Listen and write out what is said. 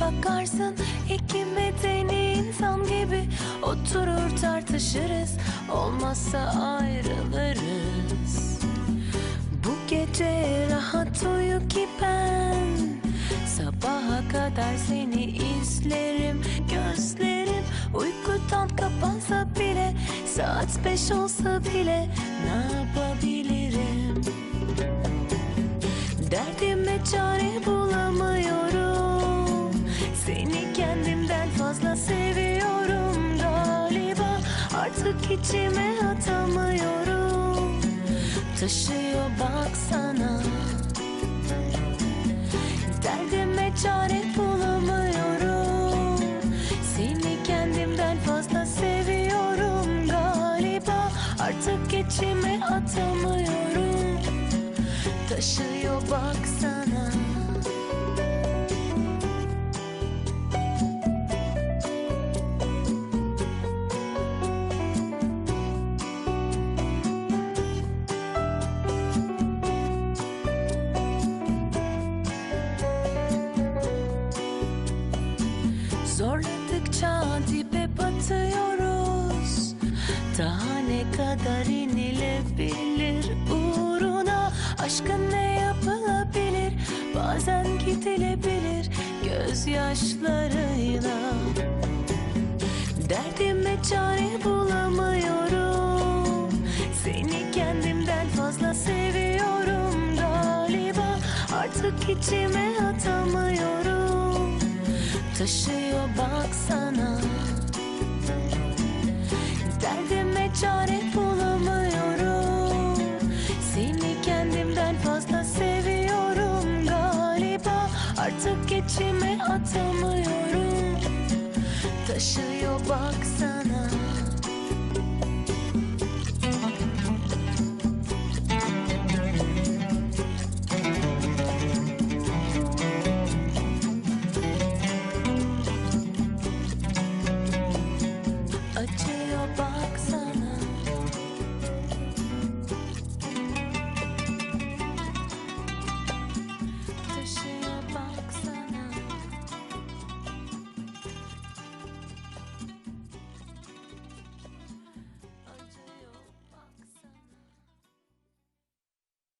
bakarsın. İki medeni insan gibi Oturur tartışırız. Olmazsa ayrılırız. Bu gece rahat uyu ki ben Sabaha kadar seni izlerim. Gözlerim uykudan kapansa bile Saat beş olsa bile ne Artık içime atamıyorum. Taşıyor baksana. Derdime çare bulamıyorum. Seni kendimden fazla seviyorum galiba. Artık içime atamıyorum. Taşıyor baksana Zorladıkça dibe batıyoruz. Daha ne kadar inilebilir uğruna? Aşkın ne yapılabilir? Bazen gidilebilir gözyaşlarıyla. Derdime çare bulamıyorum. Seni kendimden fazla seviyorum galiba. Artık içime atamıyorum Taşıyor baksana. Derdime çare bulamıyorum. Seni kendimden fazla seviyorum galiba. Artık içime atamıyorum. Taşıyor baksana take